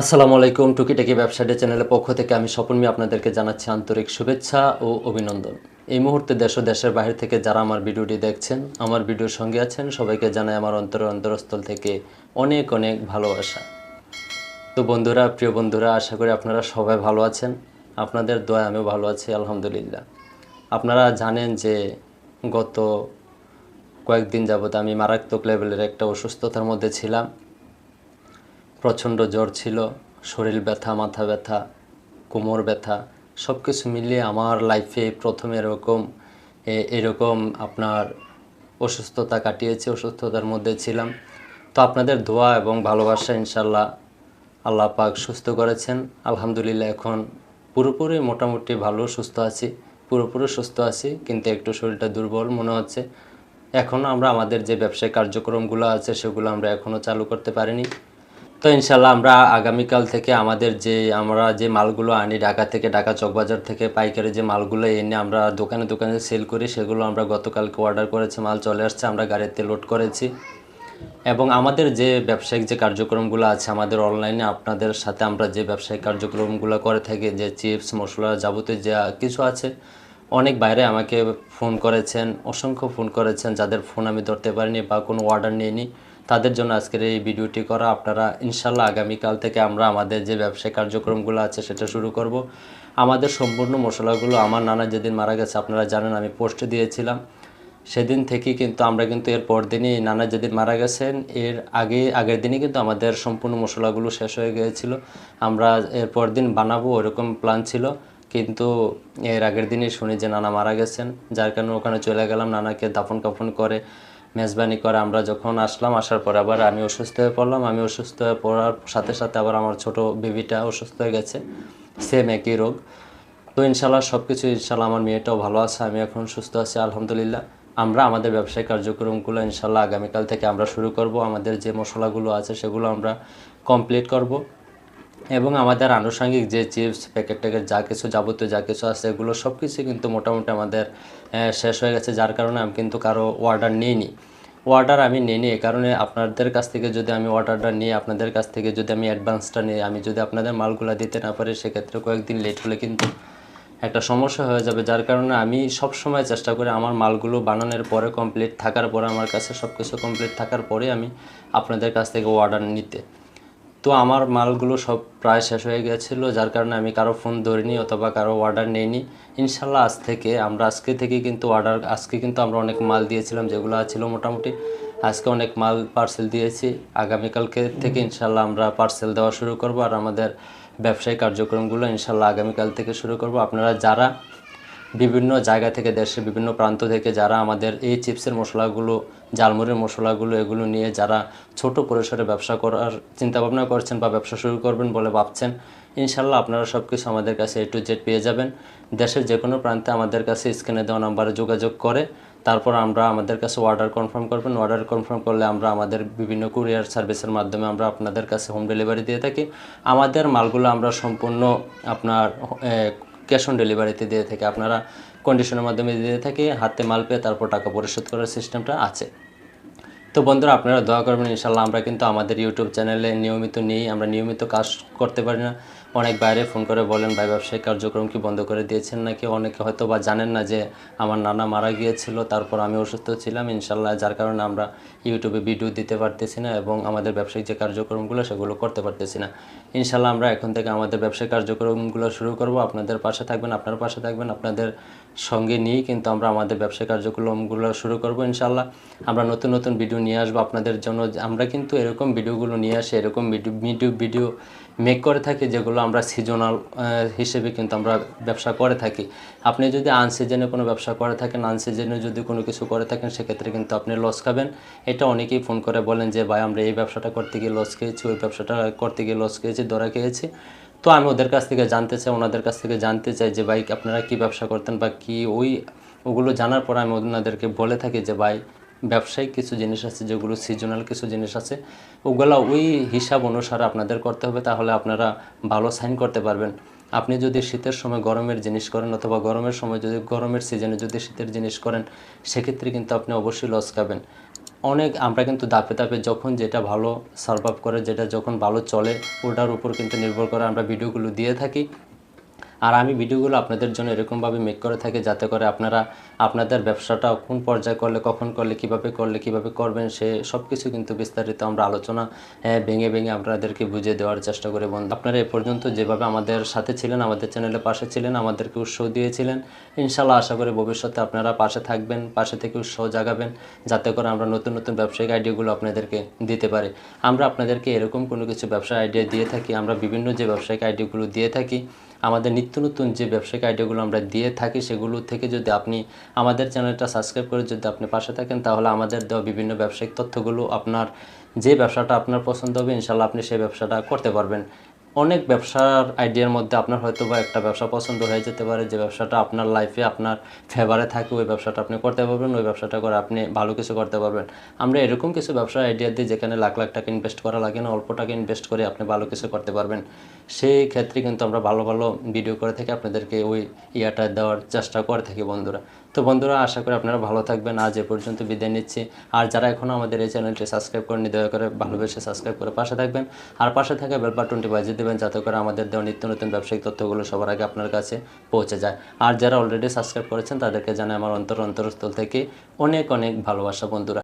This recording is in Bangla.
আসসালামু আলাইকুম টুকিটাকি ব্যবসাডে চ্যানেলের পক্ষ থেকে আমি স্বপন মি আপনাদেরকে জানাচ্ছি আন্তরিক শুভেচ্ছা ও অভিনন্দন। এই মুহূর্তে দেশ ও দেশের বাইরে থেকে যারা আমার ভিডিওটি দেখছেন, আমার ভিডিওর সঙ্গে আছেন, সবাইকে জানাই আমার অন্তর অন্তরস্থল থেকে অনেক অনেক ভালোবাসা। তো বন্ধুরা, প্রিয় বন্ধুরা, আশা করি আপনারা সবাই ভালো আছেন। আপনাদের দোয়া আমিও ভালো আছি, আলহামদুলিল্লাহ। আপনারা জানেন যে গত কয়েকদিন যাবত আমি মারাত্মক লেভেলের একটা অসুস্থতার মধ্যে ছিলাম। প্রচণ্ড জ্বর ছিল, শরীর ব্যথা, মাথা ব্যথা, কোমর ব্যথা সব কিছু মিলিয়ে আমার লাইফে প্রথম এরকম এরকম আপনার অসুস্থতা কাটিয়েছি, অসুস্থতার মধ্যে ছিলাম। তো আপনাদের দোয়া এবং ভালোবাসা ইনশাল্লাহ আল্লাহ পাক সুস্থ করেছেন। আলহামদুলিল্লাহ এখন পুরোপুরি মোটামুটি ভালো, সুস্থ আছি, পুরোপুরি সুস্থ আছি, কিন্তু একটু শরীরটা দুর্বল মনে হচ্ছে। এখনও আমরা আমাদের যে ব্যবসায়িক কার্যক্রমগুলো আছে, সেগুলো আমরা এখনও চালু করতে পারিনি। তো ইনশাল্লাহ আমরা আগামীকাল থেকে আমাদের যে, আমরা যে মালগুলো আনি ঢাকা থেকে, ঢাকা চকবাজার থেকে, পাইকারি যে মালগুলো এনে আমরা দোকানে দোকানে সেল করি, সেগুলো আমরা গতকালকে অর্ডার করেছি, মাল চলে আসছে, আমরা গাড়িতে লোড করেছি। এবং আমাদের যে ব্যবসায়িক যে কার্যক্রমগুলো আছে, আমাদের অনলাইনে আপনাদের সাথে আমরা যে ব্যবসায়িক কার্যক্রমগুলো করে থাকি, যে চিপস মশলা যাবতীয় যা কিছু আছে, অনেক বাইরে আমাকে ফোন করেছেন, অসংখ্য ফোন করেছেন, যাদের ফোন আমি ধরতে পারিনি বা কোনো অর্ডার নিইনি। তাদের জন্য আজকের এই ভিডিওটি করা। আপনারা ইনশাল্লাহ আগামীকাল থেকে আমরা আমাদের যে ব্যবসায়িক কার্যক্রমগুলো আছে সেটা শুরু করব। আমাদের সম্পূর্ণ মশলাগুলো আমার নানা যেদিন মারা গেছে, আপনারা জানেন আমি পোস্ট দিয়েছিলাম। সেদিন থেকেই কিন্তু আমরা কিন্তু এর পরদিনই নানা যেদিন মারা গেছেন, এর আগে, আগের দিনই কিন্তু আমাদের সম্পূর্ণ মশলাগুলো শেষ হয়ে গিয়েছিল। আমরা এর পরদিন বানাবো ওরকম প্ল্যান ছিল। কিন্তু এর আগের দিনই শুনি যে নানা মারা গেছেন, যার কারণে ওখানে চলে গেলাম। নানাকে দাফন কাফন করে মেজবানি করে আমরা যখন আসলাম, আসার পর আবার আমি অসুস্থ হয়ে পড়লাম। আমি অসুস্থ হয়ে পড়ার সাথে সাথে আবার আমার ছোট বেবিটা অসুস্থ হয়ে গেছে সেম একই রোগ। তো ইনশাল্লাহ সব কিছু ইনশাল্লাহ আমার মেয়েটাও ভালো আছে, আমি এখন সুস্থ আছি, আলহামদুলিল্লাহ। আমরা আমাদের ব্যবসায়িক কার্যক্রমগুলো ইনশাল্লাহ আগামীকাল থেকে আমরা শুরু করব। আমাদের যে মশলাগুলো আছে, সেগুলো আমরা কমপ্লিট করব। এবং আমাদের আনুষঙ্গিক যে চিপস প্যাকেট ট্যাকেট যা কিছু যাবতীয় যা কিছু আছে, এগুলো সব কিছু কিন্তু মোটামুটি আমাদের শেষ হয়ে গেছে। যার কারণে আমি কিন্তু কারও অর্ডার নিইনি। অর্ডার আমি নিইনি এই কারণে আপনাদের কাছ থেকে যদি আমি অর্ডারটা নিই আপনাদের কাছ থেকে যদি আমি অ্যাডভান্সটা নিই আমি যদি আপনাদের মালগুলো দিতে না পারি, সেক্ষেত্রে কয়েকদিন লেট হলে কিন্তু একটা সমস্যা হয়ে যাবে। যার কারণে আমি সব সময় চেষ্টা করি আমার মালগুলো বানানোর পরে কমপ্লিট থাকার পরে, আমার কাছে সব কিছু কমপ্লিট থাকার পরে আমি আপনাদের কাছ থেকে অর্ডার নিতে। তো আমার মালগুলো সব প্রায় শেষ হয়ে গেছিল, যার কারণে আমি কারও ফোন ধরিনি অথবা কারও অর্ডার নেইনি। ইনশাল্লাহ আজ থেকে, আমরা আজকে থেকে কিন্তু অর্ডার আজকে কিন্তু আমরা অনেক মাল দিয়েছিলাম, যেগুলো ছিল মোটামুটি। আজকে অনেক মাল পার্সেল দিয়েছি। আগামীকালকে থেকে ইনশাল্লাহ আমরা পার্সেল দেওয়া শুরু করব আর আমাদের ব্যবসায়িক কার্যক্রমগুলো ইনশাল্লাহ আগামীকাল থেকে শুরু করব। আপনারা যারা বিভিন্ন জায়গা থেকে, দেশের বিভিন্ন প্রান্ত থেকে, যারা আমাদের এই চিপসের মশলাগুলো জালমুড়ির মশলাগুলো, এগুলো নিয়ে যারা ছোট পরিসরে ব্যবসা করার চিন্তাভাবনা করছেন বা ব্যবসা শুরু করবেন বলে ভাবছেন, ইনশাল্লাহ আপনারা সব কিছু আমাদের কাছে এ টু জেড পেয়ে যাবেন। দেশের যে কোনো প্রান্তে আমাদের কাছে স্ক্রিনে দেওয়া নাম্বারে যোগাযোগ করে, তারপর আমরা আমাদের কাছে অর্ডার কনফার্ম করবেন। অর্ডার কনফার্ম করলে আমরা আমাদের বিভিন্ন কুরিয়ার সার্ভিসের মাধ্যমে আমরা আপনাদের কাছে হোম ডেলিভারি দিয়ে থাকি। আমাদের মালগুলো আমরা সম্পূর্ণ আপনার ক্যাশ অন ডেলিভারিতে দিয়ে থাকি। আপনারা কন্ডিশনের মাধ্যমে দিয়ে থাকি, হাতে মাল পেয়ে তারপর টাকা পরিশোধ করার সিস্টেমটা আছে। তো বন্ধুরা, আপনারা দোয়া করবেন ইনশাল্লাহ আমরা কিন্তু আমাদের ইউটিউব চ্যানেলে নিয়মিত নেই, আমরা নিয়মিত কাজ করতে পারি না। অনেক বাইরে ফোন করে বলেন, ভাই, ব্যবসায়িক কার্যক্রম কি বন্ধ করে দিয়েছেন নাকি? অনেকে হয়তো বা জানেন না যে আমার নানা মারা গিয়েছিল, তারপর আমি অসুস্থ ছিলাম। ইনশাল্লাহ যার কারণে আমরা ইউটিউবে ভিডিও দিতে পারতেছি না এবং আমাদের ব্যবসায়িক যে কার্যক্রমগুলো, সেগুলো করতে পারতেছি না। ইনশাল্লাহ আমরা এখন থেকে আমাদের ব্যবসায়িক কার্যক্রমগুলো শুরু করব। আপনাদের পাশে থাকবেন, আপনার পাশে থাকবেন, আপনাদের সঙ্গে নিয়েই কিন্তু আমরা আমাদের ব্যবসায়িক কার্যক্রমগুলো শুরু করব ইনশাল্লাহ আমরা নতুন নতুন ভিডিও নিয়ে আসব আপনাদের জন্য। আমরা কিন্তু এরকম ভিডিওগুলো নিয়ে আসি, এরকম ভিডিও ভিডিও ভিডিও মেক করে থাকি, যেগুলো আমরা সিজনাল হিসেবে কিন্তু আমরা ব্যবসা করে থাকি। আপনি যদি আনসিজনে কোনো ব্যবসা করে থাকেন আনসিজনে যদি কোনো কিছু করে থাকেন, সেক্ষেত্রে কিন্তু আপনি লস খাবেন। এটা অনেকেই ফোন করে বলেন যে, ভাই, আমরা এই ব্যবসাটা করতে গিয়ে লস খেয়েছি, ওই ব্যবসাটা করতে গিয়ে লস খেয়েছি, ধরা খেয়েছি। তো আমি ওদের কাছ থেকে জানতে চাই, ওনাদের কাছ থেকে জানতে চাই যে, ভাই, আপনারা কি ব্যবসা করতেন বা কি ওই, ওগুলো জানার পর আমি ওনাদেরকে বলে থাকি যে, ভাই ব্যবসায়িক কিছু জিনিস আছে, যেগুলো সিজনাল কিছু জিনিস আছে, ওগুলা ওই হিসাব অনুসারে আপনাদের করতে হবে, তাহলে আপনারা ভালো সাইন করতে পারবেন। আপনি যদি শীতের সময় গরমের জিনিস করেন অথবা গরমের সময় যদি গরমের সিজনে যদি শীতের জিনিস করেন, সেক্ষেত্রে কিন্তু আপনি অবশ্যই লস খাবেন। অনেক, আমরা কিন্তু দাপে দাপে যখন যেটা ভালো সার্ভ করে, যেটা যখন ভালো চলে, ওটার উপর কিন্তু নির্ভর করে আমরা ভিডিওগুলো দিয়ে থাকি। আর আমি ভিডিওগুলো আপনাদের জন্য এরকমভাবে মেক করে থাকি যাতে করে আপনারা আপনাদের ব্যবসাটা কোন পর্যায়ে করলে, কখন করলে, কীভাবে করলে, কীভাবে করবেন, সে সব কিছু কিন্তু বিস্তারিত আমরা আলোচনা ভেঙে ভেঙে আপনাদেরকে বুঝিয়ে দেওয়ার চেষ্টা করি। বন্ধু, আপনারা এ পর্যন্ত যেভাবে আমাদের সাথে ছিলেন, আমাদের চ্যানেলের পাশে ছিলেন, আমাদেরকে উৎসাহ দিয়েছিলেন ইনশাল্লাহ আশা করি ভবিষ্যতে আপনারা পাশে থাকবেন, পাশে থেকে উৎসাহ জাগাবেন, যাতে করে আমরা নতুন নতুন ব্যবসায়িক আইডিয়াগুলো আপনাদেরকে দিতে পারি। আমরা আপনাদেরকে এরকম কোনো কিছু ব্যবসা আইডিয়া দিয়ে থাকি, আমরা বিভিন্ন যে ব্যবসায়িক আইডিয়াগুলো দিয়ে থাকি আমাদের নিত্য নতুন যে ব্যবসায়িক আইডিয়াগুলো আমরা দিয়ে থাকি, সেগুলো থেকে যদি আপনি আমাদের চ্যানেলটা সাবস্ক্রাইব করে যদি আপনি পাশে থাকেন, তাহলে আমাদের দেওয়া বিভিন্ন ব্যবসায়িক তথ্যগুলো আপনার যে ব্যবসাটা আপনার পছন্দ হবে ইনশাল্লাহ আপনি সেই ব্যবসাটা করতে পারবেন। অনেক ব্যবসার আইডিয়ার মধ্যে আপনার হয়তো বা একটা ব্যবসা পছন্দ হয়ে যেতে পারে, যে ব্যবসাটা আপনার লাইফে আপনার ফেভারে থাকে, ওই ব্যবসাটা আপনি করতে পারবেন, ওই ব্যবসাটা করে আপনি ভালো কিছু করতে পারবেন। আমরা এরকম কিছু ব্যবসার আইডিয়া দিই যেখানে লাখ লাখ টাকা ইনভেস্ট করা লাগে না, অল্প টাকা ইনভেস্ট করে আপনি ভালো কিছু করতে পারবেন। সেই ক্ষেত্রে কিন্তু আমরা ভালো ভালো ভিডিও করে থাকি আপনাদেরকে ওই ইয়াটা দেওয়ার চেষ্টা করে থাকি বন্ধুরা। তো বন্ধুরা, আশা করি আপনারা ভালো থাকবেন। আজ এ পর্যন্ত বিদায় নিচ্ছি। আর যারা এখনও আমাদের এই চ্যানেলটি সাবস্ক্রাইব করেনি দয়া করে ভালোবেসে সাবস্ক্রাইব করে পাশে থাকবেন। আর পাশে থাকা বেল বাটনটি বাজিয়ে দেবেন যাতে করে আমাদের দেওয়া নিত্য নতুন ব্যবসায়িক তথ্যগুলো সবার আগে আপনার কাছে পৌঁছে যায়। আর যারা অলরেডি সাবস্ক্রাইব করেছেন, তাদেরকে জানাই আমার অন্তর অন্তরস্থল থেকে অনেক অনেক ভালোবাসা, বন্ধুরা।